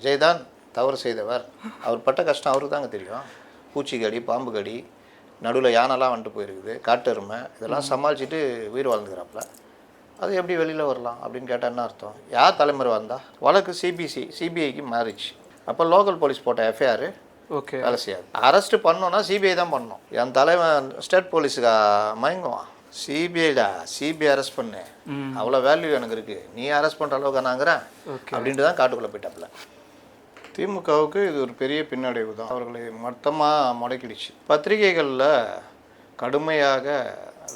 விஜய் தான் தவறு செய்தவர். அவர் பட்ட கஷ்டம் அவருக்கு தாங்க தெரியும். பூச்சி கடி பாம்பு கடி நடுவில் யானைலாம் வந்துட்டு போயிருக்குது காட்டெருமை இதெல்லாம் சமாளிச்சுட்டு உயிர் வாழ்ந்துக்கிறாப்புல. அது எப்படி வெளியில் வரலாம் அப்படின்னு கேட்டால் என்ன அர்த்தம்? யார் தலைமுறை வந்தா வழக்கு சிபிசி சிபிஐக்கு மாறிச்சு அப்போ லோக்கல் போலீஸ் போட்ட எஃப்ஐஆர் ஓகே. வேலை செய்யாது. அரெஸ்ட் பண்ணோன்னா சிபிஐ தான் பண்ணணும். என் தலைவன் ஸ்டேட் போலீஸுக்கு மயங்குவான். சிபிஐடா சிபிஐ அரெஸ்ட் பண்ணு. அவ்வளோ வேல்யூ எனக்கு இருக்குது நீ அரெஸ்ட் பண்ணுற அளவுக்கு நாங்கிறேன் அப்படின்ட்டு தான் காட்டுக்குள்ளே போயிட்டாப்புல. திமுகவுக்கு இது ஒரு பெரிய பின்னடைவு தான். அவர்களை மொத்தமாக முடக்கிடுச்சு. பத்திரிகைகளில் கடுமையாக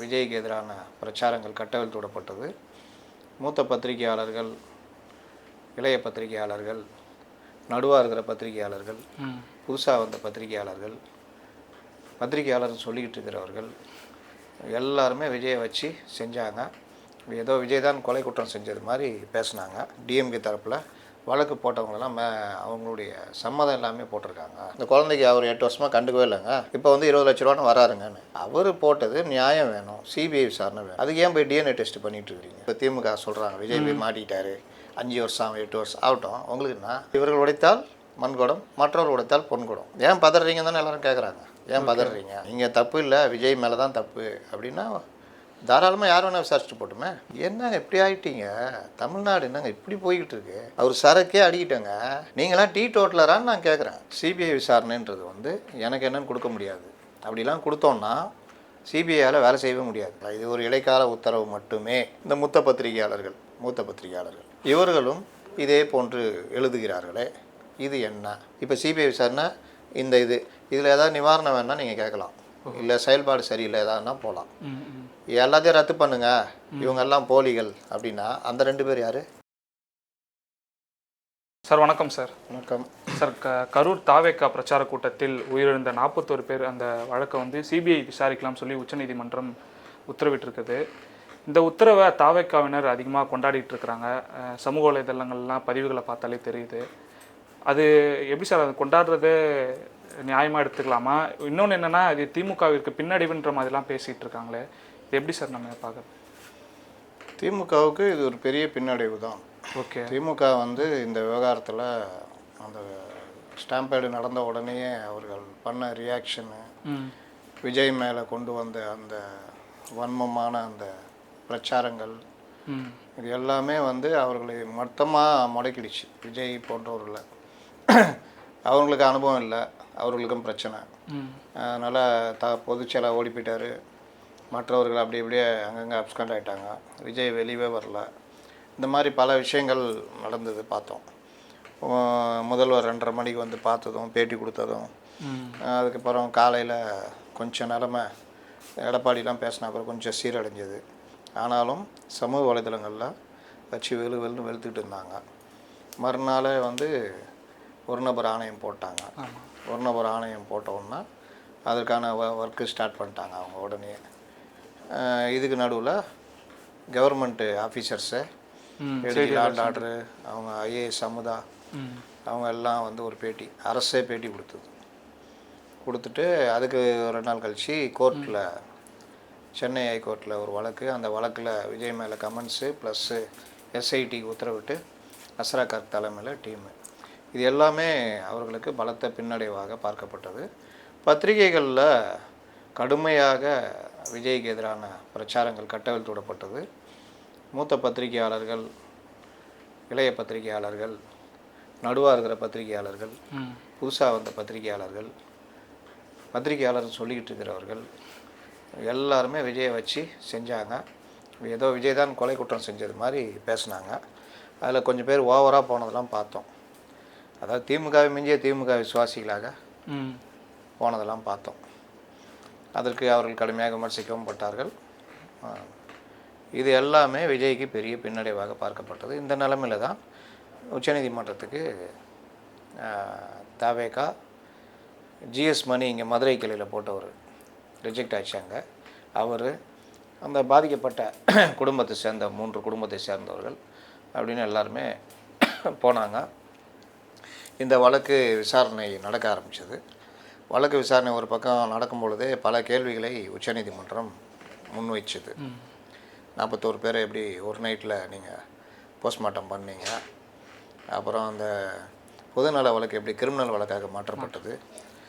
விஜய்க்கு எதிரான பிரச்சாரங்கள் கட்டவிழ்த்துவிடப்பட்டது மூத்த பத்திரிகையாளர்கள் இளைய பத்திரிகையாளர்கள் நடுவாக இருக்கிற பத்திரிகையாளர்கள் புதுசாக வந்த பத்திரிகையாளர்கள் பத்திரிகையாளர்னு சொல்லிக்கிட்டு இருக்கிறவர்கள் எல்லாருமே விஜயை வச்சு செஞ்சாங்க. ஏதோ விஜய் தான் கொலை குற்றம் செஞ்சது மாதிரி பேசுனாங்க. டிஎம்கே தரப்பில் வழக்கு போட்டவங்களெல்லாம் அவங்களுடைய சம்மதம் எல்லாமே போட்டிருக்காங்க. இந்த குழந்தைக்கு அவர் எட்டு வருஷமாக கண்டுக்கவே இல்லைங்க. இப்போ வந்து இருபது லட்ச ரூபான்னு வராருங்கன்னு அவர் போட்டது நியாயம் வேணும். சிபிஐ விசாரணை வேணும். அதுக்கு ஏன் போய் டிஎன்ஏ டெஸ்ட் பண்ணிட்டு இருக்கீங்க இப்போ திமுக சொல்கிறாங்க விஜய் போய் மாட்டிக்கிட்டாரு. அஞ்சு வருஷம் எட்டு வருஷம் ஆகட்டும். உங்களுக்கு என்ன? இவர்கள் உடைத்தால் மண்குடம் மற்றவர்கள் உடைத்தால் பொன்குடம். ஏன் பதறீங்க தானே எல்லாரும் கேட்குறாங்க ஏன் பதறீங்க? நீங்கள் தப்பு இல்லை விஜய் மேலே தான் தப்பு அப்படின்னா தாராளமாக யார் வேணால் விசாரிச்சுட்டு போட்டுமே. என்ன இப்படி ஆயிட்டீங்க? தமிழ்நாடு என்னங்க இப்படி போய்கிட்டு இருக்கு அவர் சரக்கே அடிக்கிட்டேங்க. நீங்களாம் டீ டோட்டலரான்னு நான் கேட்குறேன் சிபிஐ விசாரணைன்றது வந்து எனக்கு என்னன்னு கொடுக்க முடியாது. அப்படிலாம் கொடுத்தோன்னா சிபிஐயால் வேலை செய்யவே முடியாது. இது ஒரு இடைக்கால உத்தரவு மட்டுமே. இந்த மூத்த பத்திரிகையாளர்கள் மூத்த பத்திரிகையாளர்கள். இவர்களும் இதே போன்று எழுதுகிறார்களே. இது என்ன? இப்போ சிபிஐ விசாரணை இந்த இது. இதில் ஏதாவது நிவாரணம் வேணால் நீங்கள் கேட்கலாம். இல்லை செயல்பாடு சரியில்லை ஏதாவதுனா போகலாம் எல்லாத்தையும் ரத்து பண்ணுங்க. இவங்க எல்லாம் போலிகள் அப்படின்னா அந்த ரெண்டு பேர் யாரு? சார் வணக்கம் சார். வணக்கம். சார் க கரூர் தாவேக்கா பிரச்சார கூட்டத்தில் உயிரிழந்த நாற்பத்தோரு பேர் அந்த வழக்கை வந்து சிபிஐ விசாரிக்கலாம் சொல்லி உச்சநீதிமன்றம் உத்தரவிட்டிருக்குது. இந்த உத்தரவை தாவேக்காவினர் அதிகமாக கொண்டாடிட்டு இருக்கிறாங்க. சமூக வலைதளங்கள்லாம் பதிவுகளை பார்த்தாலே தெரியுது. அது எப்படி சார் அது கொண்டாடுறது நியாயமாக எடுத்துக்கலாமா? இன்னொன்று என்னென்னா இது திமுகவிற்கு பின்னடைவுன்ற மாதிரிலாம் பேசிகிட்டு இருக்காங்களே. எப்படி சார் நம்ம பார்க்குறது? திமுகவுக்கு இது ஒரு பெரிய பின்னடைவு தான். ஓகே. திமுக வந்து இந்த விவகாரத்தில் அந்த ஸ்டாம்பேடு நடந்த உடனேயே அவர்கள் பண்ண ரியாக்ஷனு விஜய் மேலே கொண்டு வந்த அந்த வன்மமான அந்த பிரச்சாரங்கள் இது எல்லாமே வந்து அவர்களை மொத்தமாக முடக்கிடுச்சு. விஜய் போன்றவர்களை. அவங்களுக்கு அனுபவம் இல்லை. அவர்களுக்கும் பிரச்சனை. அதனால் த பொதுச்செயலாக ஓடி போயிட்டாரு. மற்றவர்கள் அப்படி இப்படியே அங்கங்கே அப்ஸ்கண்ட் ஆகிட்டாங்க விஜய் வெளியவே வரல. இந்த மாதிரி பல விஷயங்கள் நடந்தது பார்த்தோம். முதல்வர் ரெண்டரை மணிக்கு வந்து பார்த்ததும் பேட்டி கொடுத்ததும் அதுக்கப்புறம் காலையில் கொஞ்சம் நிலமை எடப்பாடிலாம் பேசின அப்புறம் கொஞ்சம் சீரடைஞ்சது. ஆனாலும் சமூக வலைதளங்களில் வச்சு வெளு வெளுன்னு வெளுத்துட்டு இருந்தாங்க. மறுநாளே வந்து ஒரு நபர் ஆணையம் போட்டாங்க. ஒரு நபர் ஆணையம் போட்டோன்னா அதற்கான ஒர்க்கு ஸ்டார்ட் பண்ணிட்டாங்க அவங்க உடனே. இதுக்கு நடுவில் கவர்மெண்ட்டு ஆஃபீஸர்ஸு லாண்ட் ஆர்டரு அவங்க ஐஏஎஸ் அமுதா அவங்க எல்லாம் வந்து ஒரு பேட்டி அரசே பேட்டி கொடுத்தது. கொடுத்துட்டு அதுக்கு ரெண்டு நாள் கழித்து கோர்ட்டில் சென்னை ஹைகோர்ட்டில் ஒரு வழக்கு அந்த வழக்கில் விஜய் மேலே கமெண்ட்ஸு ப்ளஸ்ஸு எஸ்ஐடி உத்தரவிட்டு அஸ்ரா கார்க் தலைமையில் டீமு இது எல்லாமே அவர்களுக்கு பலத்த பின்னடைவாக பார்க்கப்பட்டது. பத்திரிகைகளில் கடுமையாக விஜய்க்கு எதிரான பிரச்சாரங்கள் கட்டவிழ்த்துவிடப்பட்டது மூத்த பத்திரிகையாளர்கள் இளைய பத்திரிகையாளர்கள் நடுவாக இருக்கிற பத்திரிகையாளர்கள் புதுசாக வந்த பத்திரிகையாளர்கள் பத்திரிகையாளர் சொல்லிக்கிட்டு இருக்கிறவர்கள் எல்லாருமே விஜயை வச்சு செஞ்சாங்க. ஏதோ விஜய் தான் கொலை குற்றம் செஞ்சது மாதிரி பேசுனாங்க. அதில் கொஞ்சம் பேர் ஓவராக போனதெல்லாம் பார்த்தோம். அதாவது திமுகவை மிஞ்சிய திமுக விசுவாசிகளாக போனதெல்லாம் பார்த்தோம். அதற்கு அவர்கள் கடுமையாக விமர்சிக்கவும் பட்டார்கள். இது எல்லாமே விஜய்க்கு பெரிய பின்னடைவாக பார்க்கப்பட்டது. இந்த நிலமையில தான் உச்சநீதிமன்றத்துக்கு தாவேகா ஜிஎஸ் மணி இங்கே மதுரை கிளையில் போட்டவர் ரிஜெக்ட் ஆச்சாங்க அவர் அந்த பாதிக்கப்பட்ட குடும்பத்தை சேர்ந்த மூன்று குடும்பத்தை சேர்ந்தவர்கள் அப்படின்னு எல்லாருமே போனாங்க. இந்த வழக்கு விசாரணை நடக்க ஆரம்பித்தது வழக்கு விசாரணை ஒரு பக்கம் நடக்கும் பொழுதே பல கேள்விகளை உச்சநீதிமன்றம் முன்வைச்சது. நாற்பத்தோரு பேரை எப்படி ஒரு நைட்டில் நீங்கள் போஸ்ட்மார்ட்டம் பண்ணீங்க? அப்புறம் அந்த பொதுநல வழக்கு எப்படி கிரிமினல் வழக்காக மாற்றப்பட்டது?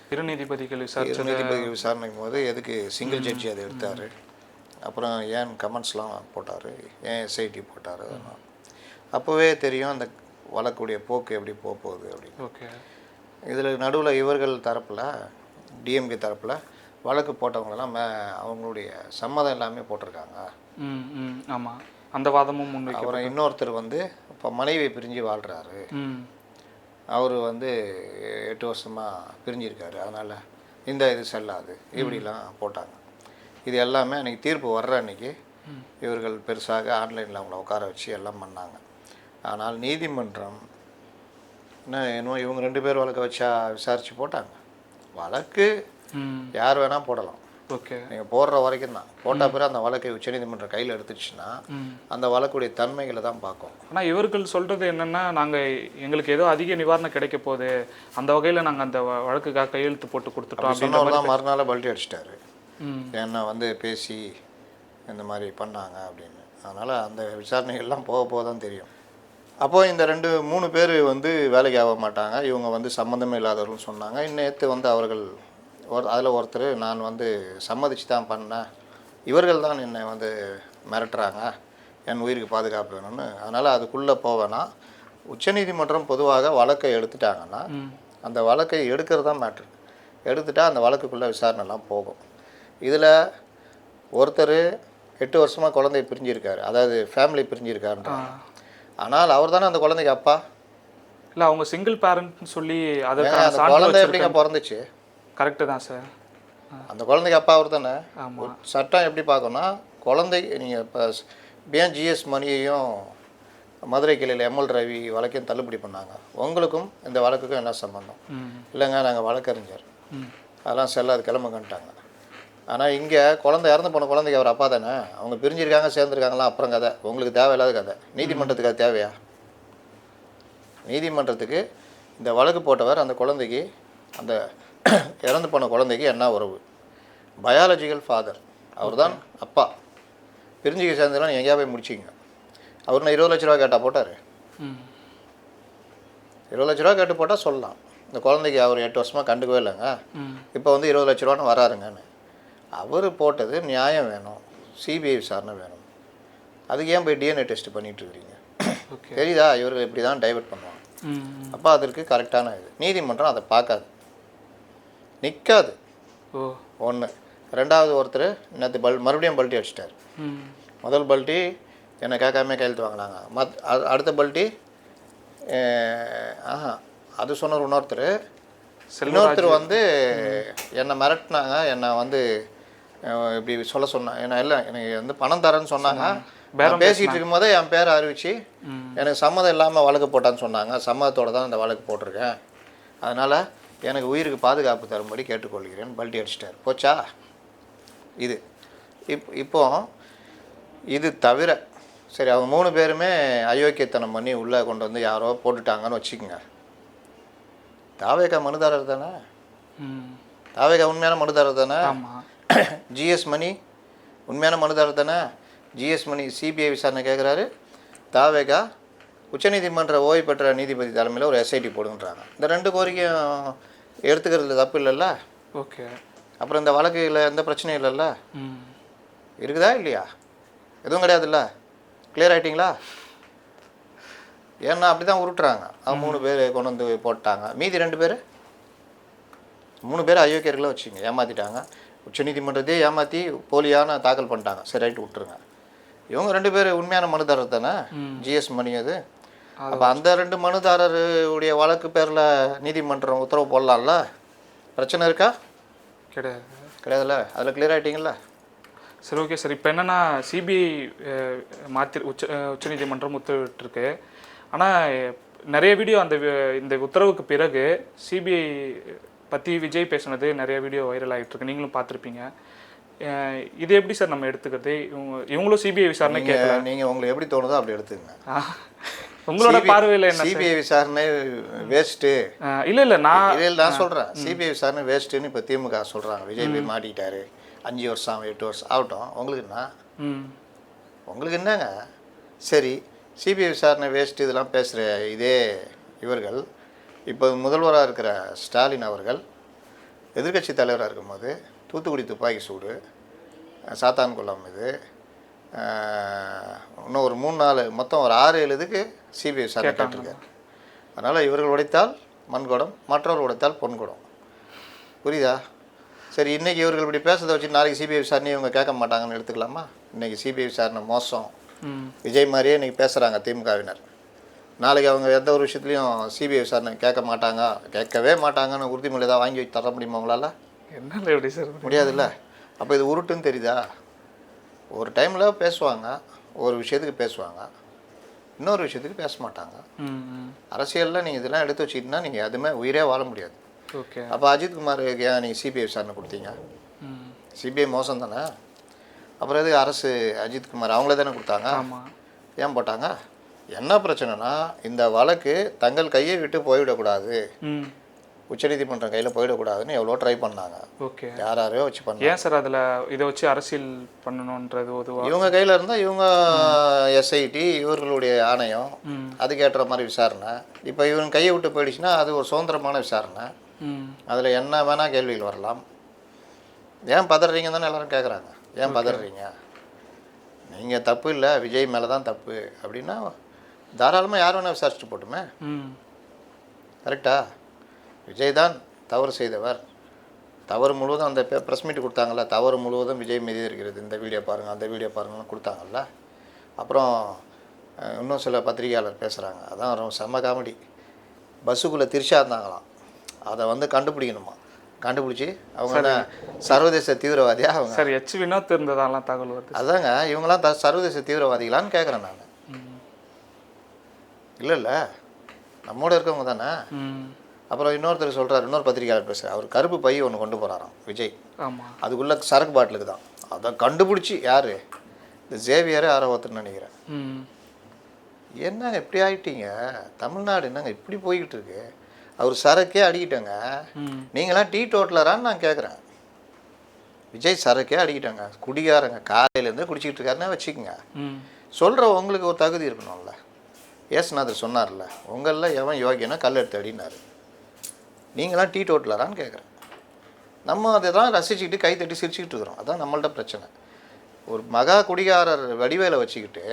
இரு நீதிபதிகள் விசாரிச்சது நீதிபதி விசாரணைக்கும் போது எதுக்கு சிங்கிள் ஜட்ஜி அதை எடுத்தார்? அப்புறம் ஏன் கமெண்ட்ஸ்லாம் போட்டார்? ஏன் எஸ்ஐடி போட்டார்? அதெல்லாம். அப்போவே தெரியும் அந்த வழக்குடைய போக்கு எப்படி போக போகுது அப்படின்னு. ஓகே. இதில் நடுவில் இவர்கள் தரப்பில் டிஎம்கே தரப்பில் வழக்கு போட்டவங்களெல்லாம் அவங்களுடைய சம்மதம் எல்லாமே போட்டிருக்காங்க. ஆமாம் அந்த வாதமும் முன்வைக்க அப்புறம் இன்னொருத்தர் வந்து இப்போ மனைவி பிரிஞ்சு வாழ்கிறாரு அவர் வந்து எட்டு வருஷமாக பிரிஞ்சிருக்காரு. அதனால் இந்த இது செல்லாது. இப்படிலாம் போட்டாங்க. இது எல்லாமே அன்றைக்கி தீர்ப்பு வர்ற அன்னைக்கு இவர்கள் பெருசாக ஆன்லைனில் அவங்கள உட்கார வச்சு எல்லாம் பண்ணாங்க. ஆனால் நீதிமன்றம் என்ன இன்னும் இவங்க ரெண்டு பேர் வழக்க வச்சா விசாரித்து போட்டாங்க. வழக்கு யார் வேணால் போடலாம். ஓகே. நீங்கள் போடுற வரைக்கும் தான். போட்ட பிறகு அந்த வழக்கை உச்சநீதிமன்றம் கையில் எடுத்துச்சுன்னா அந்த வழக்குடைய தன்மைகளை தான் பார்க்கும். ஆனால் இவர்கள் சொல்கிறது என்னென்னா நாங்கள் எங்களுக்கு ஏதோ அதிக நிவாரணம் கிடைக்க போகுது. அந்த வகையில் நாங்கள் அந்த வழக்குக்காக கையெழுத்து போட்டு கொடுத்துட்டோம் அப்படின்ற சொன்னவர் தான் மறுநாள் பல்ட்டி அடிச்சிட்டாரு. என்னை வந்து பேசி இந்த மாதிரி பண்ணாங்க அப்படின்னு. அதனால் அந்த விசாரணைகள்லாம் போக போக தான் தெரியும். அப்போது இந்த ரெண்டு மூணு பேர் வந்து வேலைக்கு ஆக மாட்டாங்க. இவங்க வந்து சம்மந்தமே இல்லாதவர்கள்னு சொன்னாங்க. நேற்று வந்து அவர்கள் ஒரு அதில் ஒருத்தர் நான் வந்து சம்மதிச்சு தான் பண்ணேன். இவர்கள் தான் என்னை வந்து மிரட்டுறாங்க. என் உயிருக்கு பாதுகாப்பு வேணும்னு. அதனால் அதுக்குள்ளே போவேனா உச்சநீதிமன்றம் பொதுவாக வழக்கை எடுத்துட்டாங்கன்னா அந்த வழக்கை எடுக்கிறது தான் மேட்ரு எடுத்துட்டா அந்த வழக்குக்குள்ளே விசாரணைலாம் போகும். இதில் ஒருத்தர் எட்டு வருஷமாக குழந்தை பிரிஞ்சிருக்காரு. அதாவது ஃபேமிலி பிரிஞ்சிருக்காருன்ற ஆனால் அவர் தானே அந்த குழந்தைக்கு அப்பா? இல்லை அவங்க சிங்கிள் பேரண்ட்னு சொல்லி அதற்கான குழந்தை எப்படிங்க பிறந்துச்சு? கரெக்டு தான் சார் அந்த குழந்தைக்கு அப்பா அவர் தானே? சட்டம் எப்படி பார்க்கணும்னா குழந்தை நீங்கள் இப்போ பிஎன் ஜிஎஸ் மணியையும் மதுரை கிளையில் எம்எல் ரவி வழக்கையும் தள்ளுபடி பண்ணாங்க. உங்களுக்கும் இந்த வழக்குக்கும் என்ன சம்பந்தம்? இல்லைங்க நாங்கள் வழக்கறிஞர். அதெல்லாம் செல்லாது கிளம்புங்கன்ட்டாங்க. ஆனால் இங்கே குழந்தை இறந்து போன குழந்தைக்கு அவர் அப்பா தானே? அவங்க பிரிஞ்சிருக்காங்க சேர்ந்துருக்காங்களாம் அப்புறம் கதை. உங்களுக்கு தேவையில்லாத கதை. நீதிமன்றத்துக்கு அது தேவையா? நீதிமன்றத்துக்கு இந்த வழக்கு போட்டவர் அந்த குழந்தைக்கு அந்த இறந்து போன குழந்தைக்கு என்ன உறவு? பயாலஜிக்கல் ஃபாதர் அவர்தான் அப்பா. பிரிஞ்சுக்க சேர்ந்தெல்லாம் எங்கேயா போய் முடிச்சிங்க அவர் நான் இருபது லட்ச ரூபா கேட்டால் போட்டார்? இருபது லட்ச ரூபா கேட்டு போட்டால் சொல்லலாம். இந்த குழந்தைக்கு அவர் எட்டு வருஷமாக கண்டுக்கவே இல்லைங்க. இப்போ வந்து இருபது லட்ச ரூபான்னு வராருங்கன்னு. அவர் போட்டது நியாயம் வேணும். சிபிஐ விசாரணை வேணும். அதுக்கு ஏன் போய் டிஎன்ஏ டெஸ்ட் இருக்கிறீங்க ஓகே தெரியுதா? இவர்கள் இப்படி தான் டைவர்ட் பண்ணுவாங்க அப்போ அதற்கு கரெக்டான இது. நீதிமன்றம் அதை பார்க்காது. நிற்காது ஒன்று ரெண்டாவது ஒருத்தர் நேற்று பல் மறுபடியும் பல்ட்டி அடிச்சிட்டார். முதல் பல்ட்டி என்னை கேட்காம கையெழுத்து வாங்கினாங்க. மத் அடுத்த பல்ட்டி ஆஹா அது சொன்னவர் இன்னொருத்தர். இன்னொருத்தர் வந்து என்னை மிரட்டினாங்க. என்னை வந்து இப்படி சொல்ல சொன்னாங்க என்ன இல்லை எனக்கு வந்து பணம் தரேன்னு சொன்னாங்க. பேசிகிட்டு இருக்கும்போதே என் பேரை அறிவிச்சு எனக்கு சம்மதம் இல்லாமல் வழக்கு போட்டான்னு சொன்னாங்க. சம்மதத்தோடு தான் இந்த வழக்கு போட்டிருக்கேன். அதனால் எனக்கு உயிருக்கு பாதுகாப்பு தரும்படி கேட்டுக்கொள்கிறேன். பல்ட்டி அடிச்சிட்டார். போச்சா? இது. இப் இப்போ இது தவிர சரி அவங்க மூணு பேருமே அயோக்கியத்தனம் பண்ணி உள்ளே கொண்டு வந்து யாரோ போட்டுட்டாங்கன்னு வச்சுக்கோங்க. தாவேகா மனுதாரர் தானே? தாவேகா உண்மையான மனுதாரர் தானே? ஜிஎஸ் மணி உண்மையான மனுதாரர் தானே? ஜிஎஸ் மணி சிபிஐ விசாரணை கேட்குறாரு தாவேகா உச்சநீதிமன்ற ஓய்வு பெற்ற நீதிபதி தலைமையில் ஒரு எஸ்ஐடி போடுங்கன்றாங்க. இந்த ரெண்டு கோரிக்கையும் எடுத்துக்கிறதுல தப்பு இல்லைல்ல? ஓகே. அப்புறம் இந்த வழக்குல எந்த பிரச்சனையும் இல்லைல்ல? ம். இருக்குதா இல்லையா? எதுவும் கிடையாதுல்ல? கிளியர் ஆயிட்டீங்களா? ஏன்னா அப்படி தான் உருட்டுறாங்க. அவங்க மூணு பேர் கொண்டு வந்து போட்டாங்க. மீதி ரெண்டு பேர்? மூணு பேர் அயோக்கியர்களை வச்சுங்க ஏமாற்றிட்டாங்க உச்சநீதிமன்றத்தையே ஏமாற்றி போலியான தாக்கல் பண்ணிட்டாங்க. சரி ரைட்டு விட்டுருங்க. இவங்க ரெண்டு பேர் உண்மையான மனுதாரர் தானே? ஜிஎஸ் மணி அது. அப்போ அந்த ரெண்டு மனுதாரருடைய வழக்கு பேரில் நீதிமன்றம் உத்தரவு போடலாம்ல? பிரச்சனை இருக்கா? கிடையாது. கிடையாதுல்ல? அதில் கிளியர் ஆகிட்டீங்களா சரி ஓகே சார். இப்போ என்னென்னா சிபிஐ மாற்றி உச்ச உச்சநீதிமன்றம் உத்தரவிட்டிருக்கு. ஆனால் நிறைய வீடியோ அந்த இந்த உத்தரவுக்கு பிறகு சிபிஐ பற்றி விஜய் பேசுனது நிறைய வீடியோ வைரல் ஆகிட்டு இருக்கு நீங்களும் பார்த்துருப்பீங்க. இது எப்படி சார் நம்ம எடுத்துக்கிறது? இவங்க இவங்களும் சிபிஐ விசாரணை கேட்கல. நீங்கள் உங்களுக்கு எப்படி தோணுதோ அப்படி எடுத்துங்க ஆஹ். உங்களோட பார்வையில் என்ன சிபிஐ விசாரணை வேஸ்ட்டு இல்ல இல்ல நான் இதில் நான் சொல்கிறேன் சிபிஐ விசாரணை வேஸ்ட்டுன்னு இப்போ திமுக சொல்கிறாங்க விஜய் போய் மாட்டிக்கிட்டாரு அஞ்சு வருஷம் எட்டு வருஷம் ஆகட்டும். உங்களுக்கு என்ன? உங்களுக்கு என்னங்க? சரி சிபிஐ விசாரணை வேஸ்ட்டு இதெல்லாம் பேசுகிற இதே இவர்கள் இப்போ முதல்வராக இருக்கிற ஸ்டாலின் அவர்கள் எதிர்க்கட்சி தலைவராக இருக்கும்போது தூத்துக்குடி துப்பாக்கி சூடு சாத்தான்குளம் இது இன்னும் ஒரு மூணு நாலு மொத்தம் ஒரு ஆறு ஏழு இதுக்கு சிபிஐ விசாரணை கேட்டிருக்காரு. அதனால் இவர்கள் உடைத்தால் மண்குடம் மற்றவர்கள் உடைத்தால் பொன்குடம். புரியுதா? சரி இன்றைக்கி இவர்கள் இப்படி பேசுறதை வச்சு நாளைக்கு சிபிஐ விசாரணை இவங்க கேட்க மாட்டாங்கன்னு எடுத்துக்கலாமா? இன்றைக்கி சிபிஐ விசாரணை மோசம். விஜய் மாதிரியே இன்றைக்கி பேசுகிறாங்க திமுகவினர். நாளைக்கு அவங்க எந்த ஒரு விஷயத்துலையும் சிபிஐ விசாரணை கேட்க மாட்டாங்க. கேட்கவே மாட்டாங்கன்னு உறுதிமொழி தான் வாங்கி வச்சு தர முடியுமா உங்களால்? என்னால எப்படி சார்? முடியாதுல்ல. அப்போ இது உருட்டுன்னு தெரியுதா? ஒரு டைமில் பேசுவாங்க. ஒரு விஷயத்துக்கு பேசுவாங்க. இன்னொரு விஷயத்துக்கு பேச மாட்டாங்க. அரசியலில் நீங்கள் இதெல்லாம் எடுத்து வச்சிக்கிட்டீங்கன்னா நீங்கள் எதுவுமே உயிரே வாழ முடியாது. ஓகே. அப்போ அஜித்குமாருக்கு ஏன் நீங்கள் சிபிஐ விசாரணை கொடுத்தீங்க? ம். சிபிஐ மோசம் தானே அப்புறம் எதுக்கு அரசு அஜித்குமார் அவங்களே தானே கொடுத்தாங்க? ஏன் போட்டாங்க? என்ன பிரச்சனைனா இந்த வழக்கு தங்கள் கையை விட்டு போய்விடக்கூடாது. ம். உச்சநீதிமன்றம் கையில் போயிடக்கூடாதுன்னு எவ்வளோ ட்ரை பண்ணாங்க. ஓகே. யார் யாரையோ வச்சு பண்ணாங்க. ஏன் சார் அதில் இதை வச்சு அரசியல் பண்ணணுன்றது பொதுவாக இவங்க கையில் இருந்தால் இவங்க எஸ்ஐடி இவர்களுடைய ஆணையம். அதுக்கேற்ற மாதிரி விசாரணை. இப்போ இவங்க கையை விட்டு போயிடுச்சுன்னா அது ஒரு சுதந்திரமான விசாரணை. அதில் என்ன வேணால் கேள்விகள் வரலாம். ஏன் பதறீங்க தானே எல்லாரும் கேட்குறாங்க ஏன் பதறீங்க? நீங்கள் தப்பு இல்லை விஜய் மேலே தான் தப்பு. அப்படின்னா தாராளமாக யார் வேணால் விசாரிச்சுட்டு போட்டுமே. கரெக்டா? விஜய் தான் தவறு செய்தவர். தவறு முழுவதும் அந்த ப்ரெஸ் மீட் கொடுத்தாங்கல்ல தவறு முழுவதும் விஜய் மீது இருக்கிறது. இந்த வீடியோ பாருங்கள் அந்த வீடியோ பாருங்கன்னு கொடுத்தாங்கல்ல. அப்புறம் இன்னும் சில பத்திரிகையாளர் பேசுகிறாங்க அதான் ரொம்ப செம்ம காமெடி பஸ்ஸுக்குள்ளே திரிஷா இருந்தாங்களாம். அதை வந்து கண்டுபிடிக்கணுமா? கண்டுபிடிச்சி அவங்க சர்வதேச தீவிரவாதியா அவங்க? சார் எச் வினோத் இருந்ததாலாம் தகவல் வருது. அதாங்க இவங்களாம் த சர்வதேச தீவிரவாதிகளான்னு கேட்குறேன் நான். இல்லை இல்லை நம்மோட இருக்கவங்க தானே. அப்புறம் இன்னொருத்தர் சொல்கிறார் இன்னொரு பத்திரிகையாளர் பேசுகிறார் அவர் கருப்பு பை ஒன்று கொண்டு போகிறாராம் விஜய். ஆமாம் அதுக்குள்ளே சரக்கு பாட்டிலுக்கு தான். அதை கண்டுபிடிச்சி யார்? இந்த ஜேவியரே யாரோ ஒருத்தர் நினைக்கிறேன். ம். என்னங்க இப்படி ஆயிட்டீங்க? தமிழ்நாடு என்னங்க இப்படி போய்கிட்டு இருக்கு? அவர் சரக்கே அடிக்கிட்டேங்க. நீங்களாம் டீ டோட்டலரான்னு நான் கேட்குறேன் விஜய் சரக்கே அடிக்கிட்டேங்க. குடிகாரங்க காலையிலேருந்து குடிச்சிக்கிட்டு இருக்காருன்னா வச்சுக்கோங்க. சொல்கிற உங்களுக்கு ஒரு தகுதி இருக்கணும்ல. ஏசுநாதர் சொன்னார்ல உங்களில் எவன் யோகியனா கல் எடுத்து அடினாரு. நீங்களாம் டீ டோட்டலரான்னு கேட்குறேன் நம்ம அதை தான் ரசிச்சுக்கிட்டு கை தட்டி சிரிச்சுக்கிட்டு இருக்கிறோம். அதான் நம்மள்ட்ட பிரச்சனை. ஒரு மகா குடிகாரர் வடிவேலை வச்சுக்கிட்டு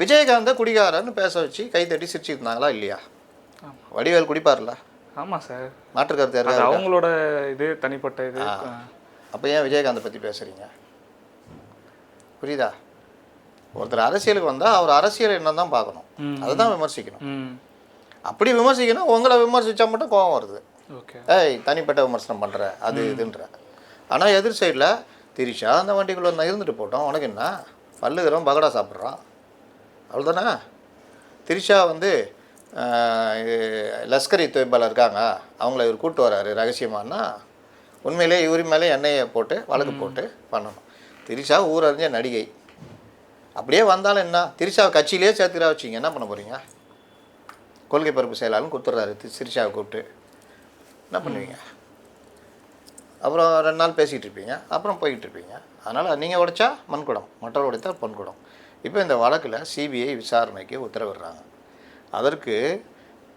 விஜயகாந்த குடிகாரன்னு பேச வச்சு கை தட்டி சிரிச்சுட்டு இருந்தாங்களா இல்லையா. வடிவேல் குடிப்பார்ல? ஆமாம் சார். மாற்று கருத்து அது யாருக்கா அவங்களோட இது தனிப்பட்ட இது. அப்போ ஏன் விஜயகாந்தை பற்றி பேசுகிறீங்க புரியுதா? ஒருத்தர் அரசியலுக்கு வந்தால் அவர் அரசியல் என்ன தான் பார்க்கணும். அதை தான் விமர்சிக்கணும். அப்படி விமர்சிக்கணும் உங்களை விமர்சித்தா மட்டும் கோவம் வருது. ஓகே. ஏய் தனிப்பட்ட விமர்சனம் பண்ணுற அது இதுன்ற. ஆனால் எதிர் சைடில் திரிஷா அந்த வண்டிக்குள்ளே நான் இருந்துட்டு போட்டோம் உனக்கு என்ன? பல்லுகிறோம் பகடா சாப்பிட்றான். அவ்வளோதானே திரிஷா வந்து லஷ்கரி தொய்பால் இருக்காங்க. அவங்கள இவர் கூட்டு வராரு ரகசியமானா உண்மையிலே இவர் மேலே எண்ணெயை போட்டு வழக்கு போட்டு பண்ணணும். திரிஷா ஊரறிஞ்ச நடிகை. அப்படியே வந்தாலும் என்ன? திரிஷாவை கட்சியிலே சேர்த்துக்கிறா வச்சிங்க என்ன பண்ண போகிறீங்க கொள்கை பரப்பு செயலாளர் கொடுத்துட்றாரு. திரிஷாவை கூப்பிட்டு. என்ன பண்ணுவீங்க? அப்புறம் ரெண்டு நாள் பேசிகிட்டு இருப்பீங்க. அப்புறம் போய்கிட்டு இருப்பீங்க. அதனால் நீங்கள் உடைச்சா மண்குடம் மற்றவர் உடைத்தால் பொன்குடம் இப்போ இந்த வழக்கில் சிபிஐ விசாரணைக்கு உத்தரவிடுறாங்க. அதற்கு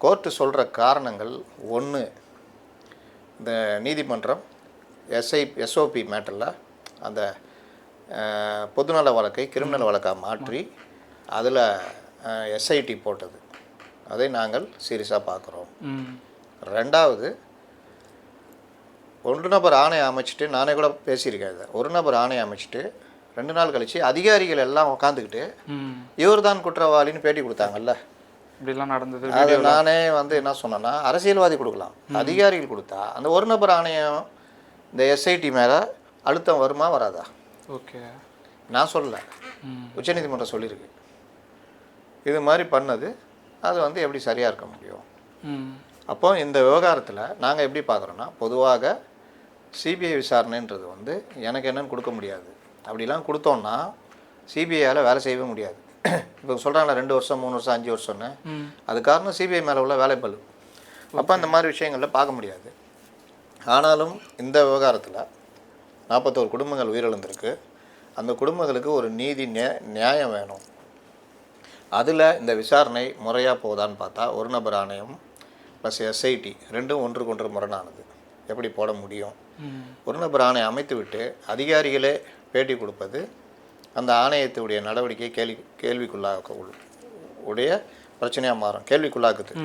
கோர்ட்டு சொல்கிற காரணங்கள் ஒன்று இந்த நீதிமன்றம் எஸ்ஐ எஸ்ஓபி மேட்டரில் அந்த பொதுநல வழக்கை கிரிமினல் வழக்காக மாற்றி அதில் எஸ்ஐடி போட்டது. அதை நாங்கள் சீரியஸாக பார்க்குறோம். ரெண்டாவது ஒரு நபர் ஆணையம் அமைச்சிட்டு நானே கூட பேசியிருக்கேன் ஒரு நபர் ஆணையம் அமைச்சிட்டு ரெண்டு நாள் கழித்து அதிகாரிகள் எல்லாம் உட்காந்துக்கிட்டு இவர் தான் குற்றவாளின்னு பேட்டி கொடுத்தாங்கல்ல? இப்படிலாம் நடந்தது அது நானே வந்து என்ன சொன்னேன்னா அரசியல்வாதி கொடுக்கலாம். அதிகாரிகள் கொடுத்தா அந்த ஒரு நபர் ஆணையம் இந்த எஸ்ஐடி மேலே அழுத்தம் வருமா வராதா? ஓகே. நான் சொல்லலை. உச்சநீதிமன்றம் சொல்லியிருக்கு இது மாதிரி பண்ணது அது வந்து எப்படி சரியாக இருக்க முடியும்? அப்போ இந்த விவகாரத்தில் நாங்கள் எப்படி பார்க்குறோன்னா பொதுவாக சிபிஐ விசாரணைன்றது வந்து எனக்கு என்னன்னு கொடுக்க முடியாது. அப்படிலாம் கொடுத்தோன்னா சிபிஐயால் வேலை செய்யவே முடியாது. இப்போ சொல்கிறாங்களா ரெண்டு வருஷம் மூணு வருஷம் அஞ்சு வருஷம்னு. அது காரணம் சிபிஐ மேலே உள்ள வேலைப்பளு அப்போ அந்த மாதிரி விஷயங்களில் பார்க்க முடியாது. ஆனாலும் இந்த விவகாரத்தில் நாற்பத்தோரு குடும்பங்கள் உயிரிழந்திருக்கு. அந்த குடும்பங்களுக்கு ஒரு நீதி நியா- நியாயம் வேணும். அதில் இந்த விசாரணை முறையாக போகுதான்னு பார்த்தா ஒரு நபர் ஆணையம் ப்ளஸ் எஸ்ஐடி ரெண்டும் ஒன்றுக்கு ஒன்று முரணானது. எப்படி போட முடியும்? ஒரு நபர் ஆணை அமைத்துவிட்டு அதிகாரிகளே பேட்டி கொடுப்பது அந்த ஆணையத்துடைய நடவடிக்கையை கேள்வி கேள்விக்குள்ளாக்க உடைய பிரச்சனையாக மாறும் கேள்விக்குள்ளாக்குது.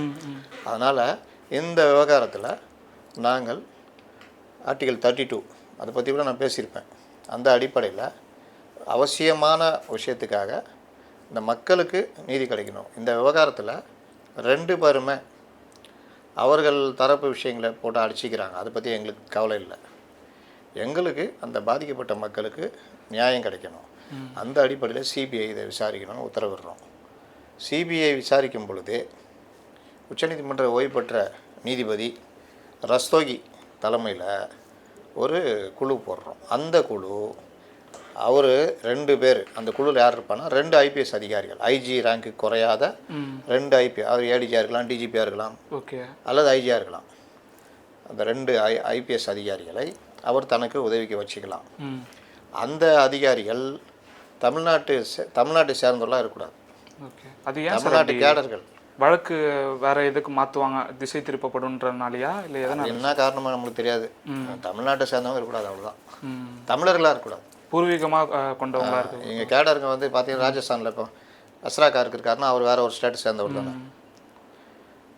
அதனால் இந்த விவகாரத்தில் நாங்கள் ஆர்டிகல் தேர்ட்டி டூ அதை பற்றி கூட நான் பேசியிருப்பேன். அந்த அடிப்படையில் அவசியமான விஷயத்துக்காக இந்த மக்களுக்கு நீதி கிடைக்கணும். இந்த விவகாரத்தில் ரெண்டு பேருமே அவர்கள் தரப்பு விஷயங்களை போட்டு அடிச்சிக்கிறாங்க. அதை பற்றி எங்களுக்கு கவலை இல்லை. எங்களுக்கு அந்த பாதிக்கப்பட்ட மக்களுக்கு நியாயம் கிடைக்கணும். அந்த அடிப்படையில் சிபிஐ இதை விசாரிக்கணும்னு உத்தரவிடுறோம். சிபிஐ விசாரிக்கும் பொழுது உச்சநீதிமன்ற ஓய்வு பெற்ற நீதிபதி ரஸ்தோகி தலைமையில் ஒரு குழு போடுறோம். அந்த குழு அவர் ரெண்டு பேர் அந்த குழுவில் யார் இருப்பான்னா ரெண்டு ஐபிஎஸ் அதிகாரிகள். ஐஜி ரேங்க்கு குறையாத ரெண்டு ஐபி அவர் ஏடிஜியாக இருக்கலாம் டிஜிபியாக இருக்கலாம் ஓகே. அல்லது ஐஜியாக இருக்கலாம். அந்த ரெண்டு ஐ ஐபிஎஸ் அதிகாரிகளை அவர் தனக்கு உதவிக்கு வச்சுக்கலாம். அந்த அதிகாரிகள் தமிழ்நாட்டு தமிழ்நாட்டை சேர்ந்தவர்களாக இருக்கக்கூடாது. தமிழ்நாட்டு கேடர்கள். வழக்கு வேற எதுக்கு மாற்றுவாங்க திசை திருப்பப்படுன்றனாலயா? இல்லை எதனால்? என்ன காரணமாக நம்மளுக்கு தெரியாது. தமிழ்நாட்டை சேர்ந்தவங்க இருக்கக்கூடாது அவ்வளோதான் தமிழர்களாக இருக்கக்கூடாது. பூர்வீகமாக கொண்டவங்களா இருக்கு எங்கள் கேடருங்க வந்து பார்த்தீங்கன்னா ராஜஸ்தானில் இப்போ அஸ்ராக்காருக்கு இருக்காருன்னா அவர் வேற ஒரு ஸ்டேட் சேர்ந்தவர் தானே.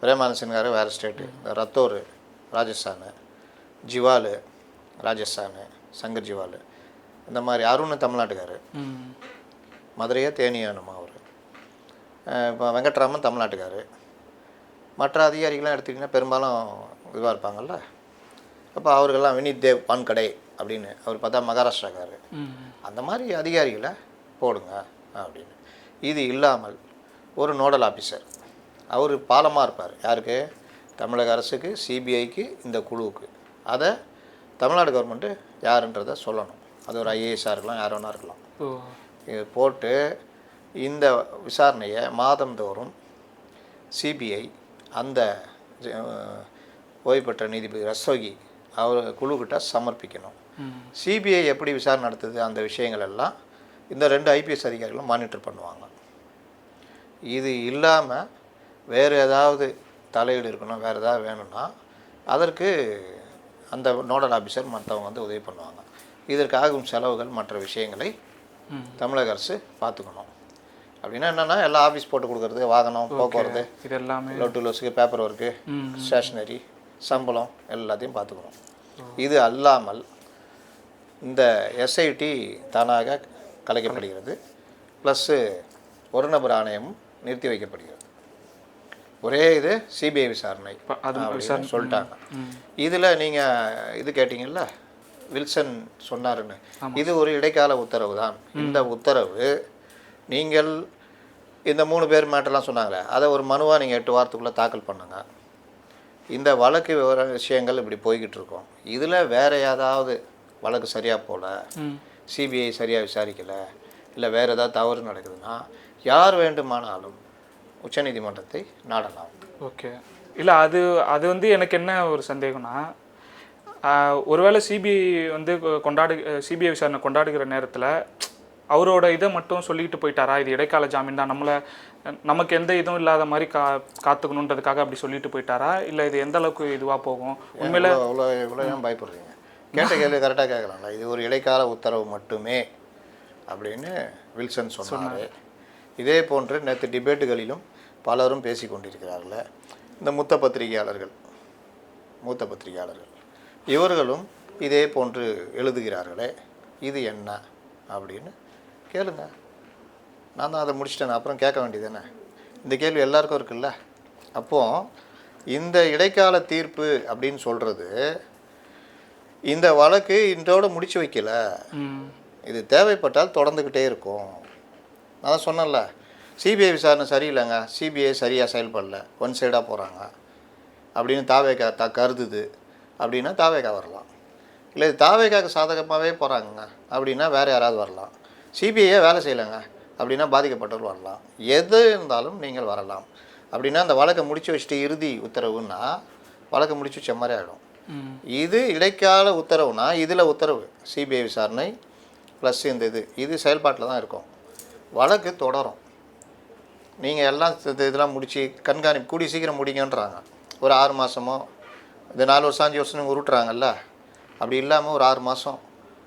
பிரேமானசின்கார் வேறு ஸ்டேட்டு ரத்தோர் ராஜஸ்தானு. ஜிவாலு ராஜஸ்தானு. சங்கர் ஜிவாலு. இந்த மாதிரி அருண் தமிழ்நாட்டுக்காரு. மதுரையே தேனியானுமா அவர் இப்போ வெங்கட்ராமன் தமிழ்நாட்டுக்காரு. மற்ற அதிகாரிகள்லாம் எடுத்துக்கிட்டிங்கன்னா பெரும்பாலும் இதுவாக இருப்பாங்கல்ல. அப்போ அவர்கள்லாம் வினித் தேவ் பான்கடை அப்படின்னு அவர் பார்த்தா மகாராஷ்டிராக்காரு. அந்த மாதிரி அதிகாரிகளை போடுங்க அப்படின்னு. இது இல்லாமல் ஒரு நோடல் ஆஃபீஸர் அவர் பாலமாக இருப்பார். யாருக்கு? தமிழக அரசுக்கு சிபிஐக்கு இந்த குழுவுக்கு. அதை தமிழ்நாடு கவர்மெண்ட்டு யாருன்றதை சொல்லணும். அது ஒரு ஐஏஎஸ்ஸாக இருக்கலாம் யார் வேணா இருக்கலாம். இது போட்டு இந்த விசாரணையை மாதந்தோறும் சிபிஐ அந்த ஓய்வு பெற்ற நீதிபதி ரஸ்தோகி அவர் குழுக்கிட்ட சமர்ப்பிக்கணும். சிபிஐ எப்படி விசாரணை நடத்துது அந்த விஷயங்கள் எல்லாம் இந்த ரெண்டு ஐபிஎஸ் அதிகாரிகளும் மானிட்டர் பண்ணுவாங்க. இது இல்லாமல் வேறு ஏதாவது தலையீடு இருக்கணும் வேறு ஏதாவது வேணும்னா அதற்கு அந்த நோடல் ஆஃபீஸர் மற்றவங்க வந்து உதவி பண்ணுவாங்க. இதற்கு ஆகும் செலவுகள் மற்ற விஷயங்களை தமிழக அரசு பார்த்துக்கணும். அப்படின்னா என்னென்னா எல்லா ஆஃபீஸ் போட்டு கொடுக்குறது வாகனம் போக்குவரத்து இது எல்லாமே லோஸுக்கு பேப்பர் ஒர்க்கு ஸ்டேஷ்னரி சம்பளம் எல்லாத்தையும் பார்த்துக்கணும். இது அல்லாமல் இந்த எஸ்ஐடி தானாக கலைக்கப்படுகிறது. ப்ளஸ்ஸு ஒரு நபர் ஆணையமும் நிறுத்தி வைக்கப்படுகிறது. ஒரே இது சிபிஐ விசாரணை அப்படின்னு சொல்லிட்டாங்க. இதில் நீங்கள் இது கேட்டிங்கல்ல வில்சன் சொன்னாருன்னு. இது ஒரு இடைக்கால உத்தரவு தான் இந்த உத்தரவு நீங்கள் இந்த மூணு பேர் மேட்டர்லாம் சொன்னாங்களே அதை ஒரு மனுவாக நீங்கள் எட்டு வாரத்துக்குள்ளே தாக்கல் பண்ணுங்க. இந்த வழக்கு விவர விஷயங்கள் இப்படி போய்கிட்டு இருக்கோம். இதில் வேறு ஏதாவது வழக்கு சரியாக போகல சிபிஐ சரியாக விசாரிக்கலை? இல்லை வேறு ஏதாவது தவறு நடக்குதுன்னா யார் வேண்டுமானாலும் உச்சநீதிமன்றத்தை நாடலாம். ஓகே. இல்லை அது அது வந்து எனக்கு என்ன ஒரு சந்தேகம்னா ஒருவேளை சிபிஐ வந்து கொண்டாடு சிபிஐ விசாரணை கொண்டாடுகிற நேரத்தில் அவரோட இதை மட்டும் சொல்லிட்டு போயிட்டாரா? இது இடைக்கால ஜாமீன் தான். நம்மளை நமக்கு எந்த இதுவும் இல்லாத மாதிரி கா காத்துக்கணுன்றதுக்காக அப்படி சொல்லிட்டு போயிட்டாரா? இல்லை இது எந்த அளவுக்கு இதுவாக போகும்? உண்மையில இவ்வளோ இவ்வளோ ஏன் பயப்படுறீங்க? கேட்ட கேள்வி கரெக்டாக கேட்கலாம்ல. இது ஒரு இடைக்கால உத்தரவு மட்டுமே அப்படின்னு வில்சன் சொன்னார். இதே போன்று நேற்று டிபேட்டுகளிலும் பலரும் பேசி கொண்டிருக்கிறார்கள் இந்த மூத்த பத்திரிகையாளர்கள் மூத்த பத்திரிகையாளர்கள் இவர்களும் இதே போன்று எழுதுகிறார்களே இது என்ன? அப்படின்னு கேளுங்க. நான் தான் அதை முடிச்சிட்டேன். அப்புறம் கேட்க வேண்டியது இந்த கேள்வி எல்லாருக்கும் இருக்குல்ல? அப்போது இந்த இடைக்கால தீர்ப்பு அப்படின்னு சொல்கிறது இந்த வழக்கு இன்றோட முடிச்சு வைக்கல. இது தேவைப்பட்டால் தொடர்ந்துக்கிட்டே இருக்கும். நான் சொன்னேன்ல சிபிஐ விசாரணை சரியில்லைங்க. சிபிஐ சரியாக செயல்படல. ஒன் சைடாக போகிறாங்க அப்படின்னு தாவேக்கா த கருதுது. அப்படின்னா தாவேக்கா வரலாம். இல்லை இது தாவேக்காக்கு சாதகமாகவே போகிறாங்க அப்படின்னா வேறு யாராவது வரலாம். சிபிஐயே வேலை செய்யலைங்க. அப்படின்னா பாதிக்கப்பட்டவர் வரலாம் எது இருந்தாலும் நீங்கள் வரலாம். அப்படின்னா அந்த வழக்கை முடிச்சு வச்சுட்டு இறுதி உத்தரவுன்னா வழக்கை முடிச்சு வச்ச மாதிரி ஆகிடும் இது இடைக்கால உத்தரவுனா இதில் உத்தரவு சிபிஐ விசாரணை ப்ளஸ் இந்த இது. இது செயல்பாட்டில் தான் இருக்கும். வழக்கு தொடரும். நீங்கள் எல்லாம் இது- இதெல்லாம் முடித்து கண்காணிப்பு கூடி சீக்கிரம் முடிங்கன்றாங்க. ஒரு ஆறு மாதமோ இந்த நாலு வருஷம் அஞ்சு வருஷம் உருட்டுறாங்கல்ல. அப்படி இல்லாமல் ஒரு ஆறு மாதம்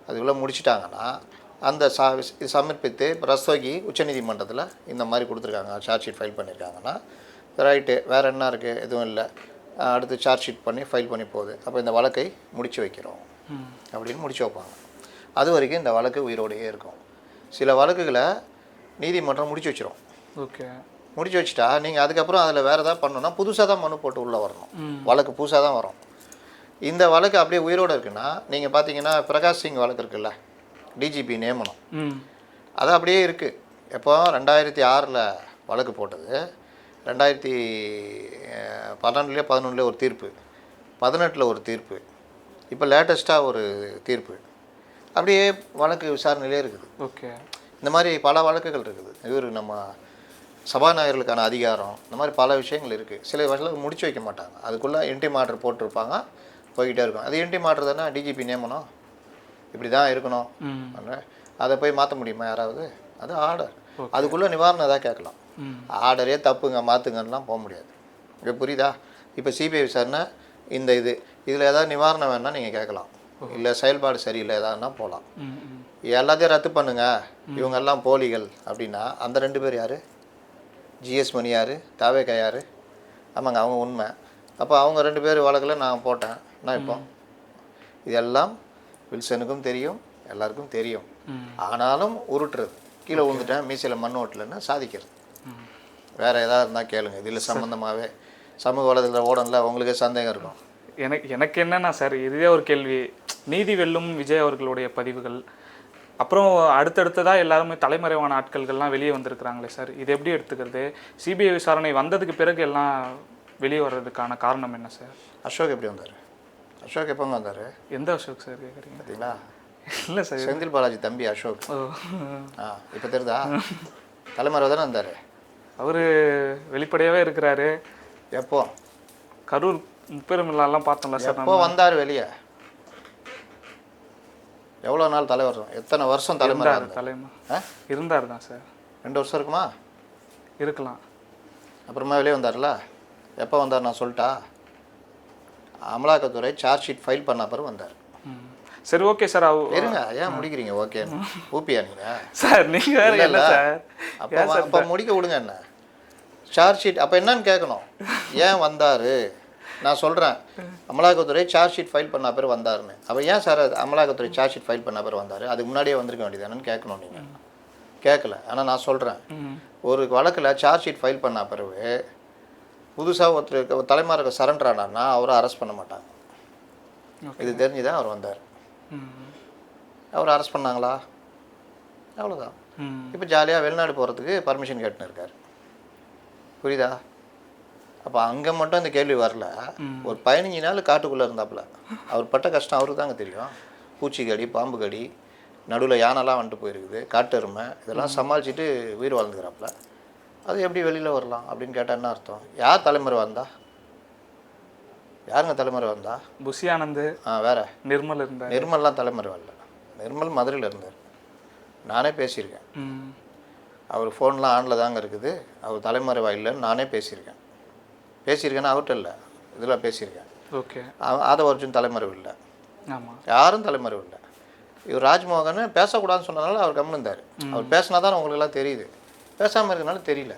அதுக்குள்ளே முடிச்சிட்டாங்கன்னா அந்த சா சமர்ப்பித்து ரஸ்தோகி உச்சநீதிமன்றத்தில் இந்த மாதிரி கொடுத்துருக்காங்க. சார்ஜ் ஷீட் ஃபைல் பண்ணியிருக்காங்கன்னா ரைட்டு வேறு என்ன இருக்குது எதுவும் இல்லை. அடுத்து சார்ஜ் ஷீட் பண்ணி ஃபைல் பண்ணி போகுது. அப்போ இந்த வழக்கை முடிச்சு வைக்கிறோம். அப்படின்னு முடிச்சு வைப்பாங்க. அது வரைக்கும் இந்த வழக்கு உயிரோடையே இருக்கும். சில வழக்குகளை நீதிமன்றம் முடிச்சு வச்சிரும். ஓகே. முடிச்சு வச்சுட்டா நீங்கள் அதுக்கப்புறம் அதில் வேறு ஏதாவது பண்ணணும்னா புதுசாக தான் மனு போட்டு உள்ளே வரணும். வழக்கு புதுசாக தான் வரும். இந்த வழக்கு அப்படியே உயிரோடு இருக்குன்னா நீங்கள் பார்த்தீங்கன்னா பிரகாஷ் சிங் வழக்கு இருக்குல்ல? டிஜிபி நியமனம் அது அப்படியே இருக்குது எப்போ? ரெண்டாயிரத்தி ஆறில் வழக்கு போட்டது. ரெண்டாயிரத்தி பன்னெண்டுலேயே பதினொன்றுலேயே ஒரு தீர்ப்பு. பதினெட்டில் ஒரு தீர்ப்பு. இப்போ லேட்டஸ்ட்டாக ஒரு தீர்ப்பு. அப்படியே வழக்கு விசாரணையிலே இருக்குது. ஓகே. இந்த மாதிரி பல வழக்குகள் இருக்குது. இவர் நம்ம சபாநாயகர்களுக்கான அதிகாரம் இந்த மாதிரி பல விஷயங்கள் இருக்குது சில வழக்கு முடிச்சு வைக்க மாட்டாங்க. அதுக்குள்ளே என்டி ஆர்டர் போட்டிருப்பாங்க போய்கிட்டே இருக்கும். அது என்டி ஆர்டர் தானே? டிஜிபி நியமனம் இப்படி தான் இருக்கணும் அதை போய் மாற்ற முடியுமா யாராவது? அது ஆர்டர். அதுக்குள்ளே நிவாரணம் ஏதாவது கேட்கலாம். ஆர்டரே தப்புங்க மாற்றுங்கலாம் போக முடியாது. இப்போ புரியுதா? இப்போ சிபிஐ விசாரணை இந்த இது இதில் ஏதாவது நிவாரணம் வேணால் நீங்கள் கேட்கலாம். இல்லை செயல்பாடு சரியில்லை ஏதாவதுனா போகலாம் எல்லாத்தையும் ரத்து பண்ணுங்க. இவங்க எல்லாம் போலிகள் அப்படின்னா அந்த ரெண்டு பேர் யார்? ஜிஎஸ் மணி யார்? தாவேக்கா யார்? ஆமாங்க அவங்க உண்மை. அப்போ அவங்க ரெண்டு பேர் வழக்கில் நான் போட்டேன். நான் இப்போ. இதெல்லாம் வில்சனுக்கும் தெரியும் எல்லாருக்கும் தெரியும். ஆனாலும் உருட்டுறது. கீழே விழுந்துட்டேன் மீசையில் மண் ஓட்டலன்னு சாதிக்கிறது. வேற ஏதாவது இருந்தால் கேளுங்க. இதில் சம்மந்தமாகவே சமூக வலைதளத்தில் ஓடனில் உங்களுக்கே சந்தேகம் இருக்கும். எனக்கு எனக்கு என்னன்னா சார் இதுவே ஒரு கேள்வி. நீதி வெல்லும் விஜய் அவர்களுடைய பதிவுகள். அப்புறம் அடுத்தடுத்ததா எல்லாருமே தலைமறைவான ஆட்கள்கள்லாம் வெளியே வந்திருக்கிறாங்களே சார். இது எப்படி எடுத்துக்கிறது? சிபிஐ விசாரணை வந்ததுக்கு பிறகு எல்லாம் வெளியே வர்றதுக்கான காரணம் என்ன சார்? அசோக் எப்படி வந்தார்? அசோக் எப்போங்க வந்தார்? எந்த அசோக் சார் கேட்குறீங்க பார்த்தீங்களா? இல்லை சார். செந்தில் பாலாஜி தம்பி அசோக். ஓ. ஆ இப்போ தெரியுதா தலைமறை தானே வந்தார்? அவர் வெளிப்படையாகவே இருக்கிறாரு. எப்போ? கரூர் முப்பெருமில்லாம் பார்த்தோம்ல சார் எப்போ வந்தார் வெளியே? எவ்வளோ நாள் தலைவர்? எத்தனை வருஷம் தலைமறை இருந்தார் இருந்தார்? தலைமை. இருந்தார் தான் சார். ரெண்டு வருஷம் இருக்குமா? இருக்கலாம். அப்புறமா வெளியே வந்தார்ல? எப்போ வந்தார் நான் சொல்லிட்டா? அமலாக்கத்துறை சார்ஜ் ஷீட் ஃபைல் பண்ண அப்புறம் வந்தார். சரி ஓகே சார் அவ இருங்க ஏன் முடிக்கிறீங்க? ஓகே ஊப்பியா நீங்கள் சார் நீங்க வேற இல்ல. சார்? அப்போ அப்போ முடிக்க விடுங்க என்ன? சார்ஜ் ஷீட் அப்போ என்னன்னு கேட்கணும். ஏன் வந்தார்? நான் சொல்கிறேன் அமலாக்கத்துறை சார்ஜ் ஷீட் ஃபைல் பண்ண பேர் வந்தாருன்னு. அப்போ ஏன் சார் அது அமலாக்கத்துறை சார்ஜ் ஷீட் ஃபைல் பண்ண பேர் வந்தார்? அதுக்கு முன்னாடியே வந்திருக்க வேண்டியதானு கேட்கணும் நீங்கள் கேட்கல. ஆனால் நான் சொல்கிறேன். ஒரு வழக்கில் சார்ஜ் ஷீட் ஃபைல் பண்ண பிறகு புதுசாக ஒருத்தர் தலைமறைக்கு சரண்டர் ஆனார்னா அவரை அரெஸ்ட் பண்ண மாட்டாங்க. இது தெரிஞ்சு தான் அவர் வந்தார். அவர் அரெஸ்ட் பண்ணாங்களா? அவ்வளோதான். இப்போ ஜாலியாக வெளிநாடு போகிறதுக்கு பர்மிஷன் கேட்டுன்னு இருக்கார். புரியுதா? அப்போ அங்கே மட்டும் இந்த கேள்வி வரல. ஒரு பதினஞ்சு நாள் காட்டுக்குள்ளே இருந்தாப்புல. அவர் பட்ட கஷ்டம் அவருக்கு தாங்க தெரியும். பூச்சிக்கடி பாம்பு கடி நடுவில் யானைலாம் வந்துட்டு போயிருக்குது. காட்டெருமை இதெல்லாம் சமாளிச்சுட்டு உயிர் வாழ்ந்துக்கிறாப்புல அது எப்படி வெளியில் வரலாம் அப்படின்னு கேட்டால் என்ன அர்த்தம்? யார் தலைமுறை வந்தா? யாருங்க தலைமுறை வந்தா? புஷி ஆனந்த் ஆ வேற. நிர்மல் இருந்தார். நிர்மல்லாம் தலைமுறை வரல. நிர்மல் மதுரையில் இருந்தார். நானே பேசியிருக்கேன். அவர் ஃபோன்லாம் ஆனில் தாங்க இருக்குது. அவர் தலைமறைவா இல்லைன்னு நானே பேசியிருக்கேன். பேசியிருக்கேன்னா அவர்கிட்ட இல்லை. இதில் பேசியிருக்கேன். ஓகே. ஆதவ அர்ஜுன் தலைமறைவு இல்லை ஆமா. யாரும் தலைமறைவு இல்லை இவர் ராஜ்மோகன் பேசக்கூடாதுன்னு சொன்னதுனால அவர் கம்முன்னு இருந்தார். அவர் பேசினா தான் உங்களுக்கெல்லாம் தெரியுது. பேசாமல் இருக்கனால தெரியல.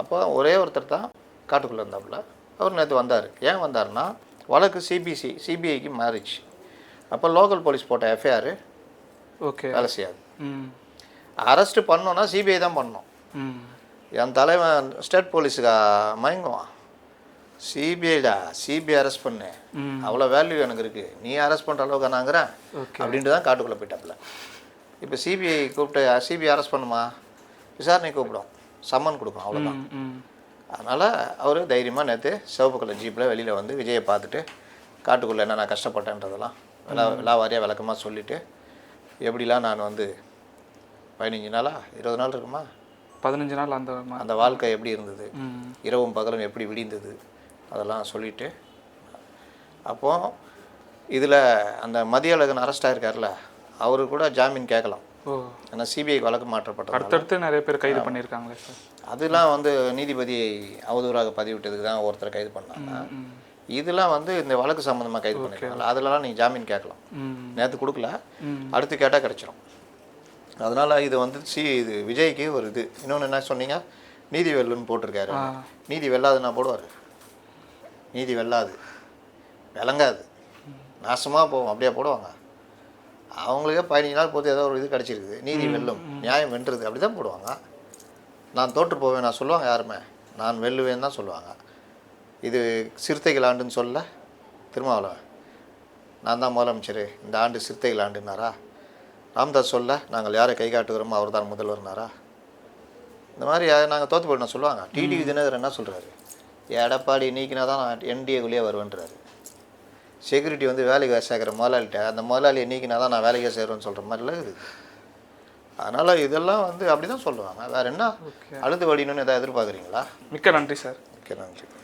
அப்போ ஒரே ஒருத்தர் தான் காட்டுக்குள்ளே இருந்தாப்புல அவர் நேற்று வந்தார். ஏன் வந்தாருன்னா வழக்கு சிபிசி சிபிஐக்கு மாறிச்சு. அப்போ லோக்கல் போலீஸ் போட்ட எஃப்ஐஆர் ஓகே. வேலை செய்யாது. ம். அரெஸ்ட் பண்ணோன்னா சிபிஐ தான் பண்ணணும் ம். என் தலைவன் ஸ்டேட் போலீஸுக்கா மயங்குவான். சிபிஐடா சிபிஐ அரெஸ்ட் பண்ணு. அவ்வளோ வேல்யூ எனக்கு இருக்குது நீ அரெஸ்ட் பண்ணுற அளவுக்கு நாங்கிறேன் அப்படின்ட்டு தான் காட்டுக்குள்ளே போயிட்டாப்புல. இப்போ சிபிஐ கூப்பிட்டு சிபிஐ அரெஸ்ட் பண்ணுமா? விசாரணை கூப்பிடும். சம்மன் கொடுக்கும் அவ்வளோதான் அதனால் அவர் தைரியமாக நேற்று சிவப்பு கலர் ஜீப்பில் வெளியில் வந்து விஜயை பார்த்துட்டு காட்டுக்குள்ளே என்ன நான் கஷ்டப்பட்டேன்றதெல்லாம் விலா விலாவாரியாக விளக்கமாக சொல்லிவிட்டு எப்படிலாம் நான் வந்து பதினஞ்சு நாளா இருபது நாள் இருக்குமா? பதினஞ்சு நாள் அந்த அந்த வாழ்க்கை எப்படி இருந்தது? இரவும் பகலும் எப்படி விடிந்தது? அதெல்லாம் சொல்லிவிட்டு அப்போது இதில் அந்த மதிய அழகன் அரெஸ்ட் ஆயிருக்கார்ல அவரு கூட ஜாமீன் கேட்கலாம். ஏன்னா சிபிஐ வழக்கு மாற்றப்பட்டது அடுத்தடுத்து நிறைய பேர் கைது பண்ணியிருக்காங்களே சார். அதெல்லாம் வந்து நீதிபதியை அவதூறாக பதிவிட்டதுக்கு தான் ஒருத்தரை கைது பண்ணாங்க. இதெல்லாம் வந்து இந்த வழக்கு சம்மந்தமாக கைது பண்ணிருக்காங்க அதெல்லாம் நீங்கள் ஜாமீன் கேட்கலாம். நேற்று கொடுக்கல. அடுத்து கேட்டால் கிடச்சிரும். அதனால் இது வந்து சி இது விஜய்க்கு ஒரு இது. இன்னொன்று என்ன சொன்னீங்க? நீதி வெல்லுன்னு போட்டிருக்காரு. நீதி வெல்லாதுன்னா போடுவார். நீதி வெல்லாது. விளங்காது. நாசமாக போகும். அப்படியே போடுவாங்க. அவங்களுக்கே பதினஞ்சு நாள் போது ஏதோ ஒரு இது கிடச்சிருக்குது. நீதி வெல்லும் நியாயம் வென்றுது அப்படி தான் போடுவாங்க. நான் தோற்று போவேன் நான் சொல்லுவாங்க யாருமே. நான் வெல்லுவேன் தான் சொல்லுவாங்க. இது சிறுத்தைகள் ஆண்டுன்னு சொல்ல திருமாவளவன். நான் தான் முதலமைச்சர். இந்த ஆண்டு சிறுத்தைகள் ஆண்டுனாரா? ராம்தாஸ் சொல்ல நாங்கள் யாரை கை காட்டுகிறோமோ அவர் தான் முதல்வர்னாரா? இந்த மாதிரி நாங்கள் தோற்று போயிடணும் சொல்லுவாங்க. டிடிவி தினகரன் என்ன சொல்கிறாரு எடப்பாடி நீக்கினா தான் நான் என்டிஏக்குள்ளேயே வருவேன்றாரு. செக்யூரிட்டி வந்து வேலைக்கு சேர்க்குற முதலாளிகிட்ட அந்த முதலாளியை நீக்கினா தான் நான் வேலைக்கே சேருவேன்னு சொல்கிற மாதிரிலாம் இருக்குது. அதனால் இதெல்லாம் வந்து அப்படி தான் சொல்லுவாங்க. வேறு என்ன? அழுது வடினு எதாவது எதிர்பார்க்குறீங்களா? மிக்க நன்றி சார். ஓகே நன்றி.